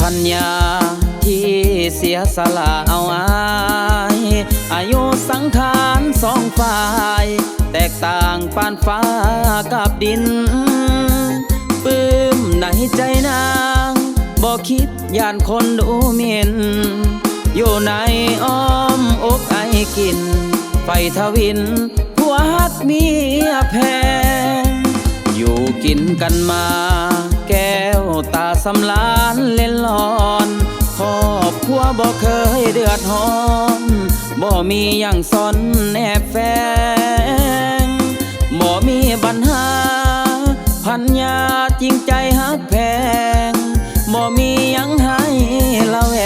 พัญญาที่เสียสละเอาอายอายุสังขารสองฝ่าย แตกต่างปานฟ้ากับดินปื้มในใจนางบอกคิดย่านคนดูหมินอยู่ในอ้อมอกไอกิน ไฟทวินผัวฮักเมียแพงอยู่กินกันมา แก้วตาสำลานเล่นลอนครอบครัวบ่เคยเดือดร้อนบ่มีอย่างซอนแนบแฝงบ่มีปัญหา พันยาจริงใจฮักแพงบ่มียังให้ละแว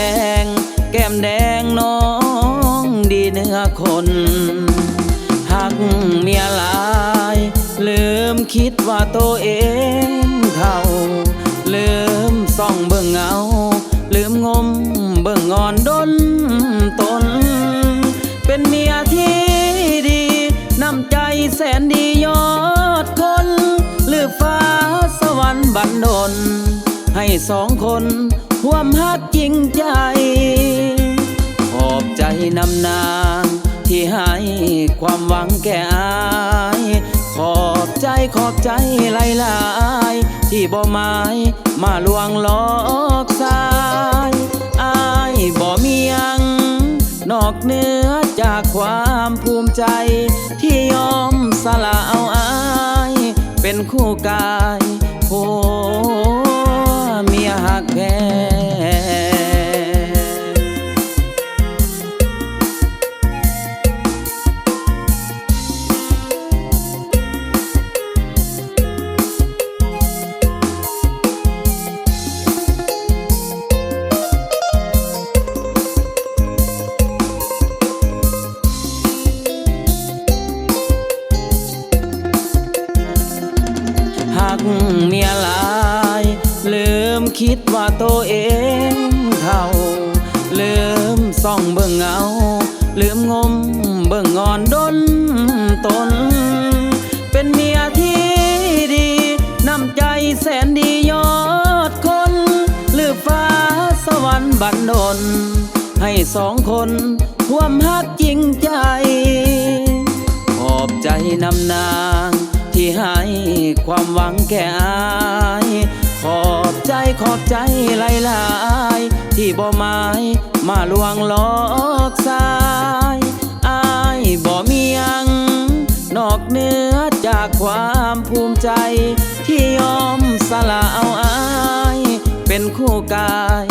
ง แก้มแดงน้องดีเนื้อคนหักเมียลาย ลืมคิดว่าตัวเอง เท่า ลืมส่องเบิ่งเงา ลืมงมเบิ่งงอนดนตน เป็นเมียที่ดี น้ำใจแสนดียอดคนลือฟ้าสวรรค์บันดลให้สองคนห่วมฮักจริงใจ ขอบใจนำนางที่ให้ความหวังแก่อาย ขอบใจขอบใจหลายที่บ่หมายมาลวงหลอกสายอายบ่มียัง นอกเหนือจากความภูมิใจ ที่ยอมสละเอาอาย เป็นคู่กาย กเมียหลาย ลืมคิดว่าตัวเองเท่า ลืมส่องเบิ่งเงา ลืมงมเบิ่งงอนดนตน เป็นเมียที่ดี น้ำใจแสนดียอดคน ลือฟ้าสวรรค์บันดลให้สองคนห่วมฮักจริงใจ ขอบใจนำนาง ให้ความหวังแก่อายขอบใจขอบใจหลายๆที่บ่หมายมาลวงหลอกสายอายบ่มียัง นอกเหนือจากความภูมิใจ ที่ยอมสละเอาอาย เป็นคู่กาย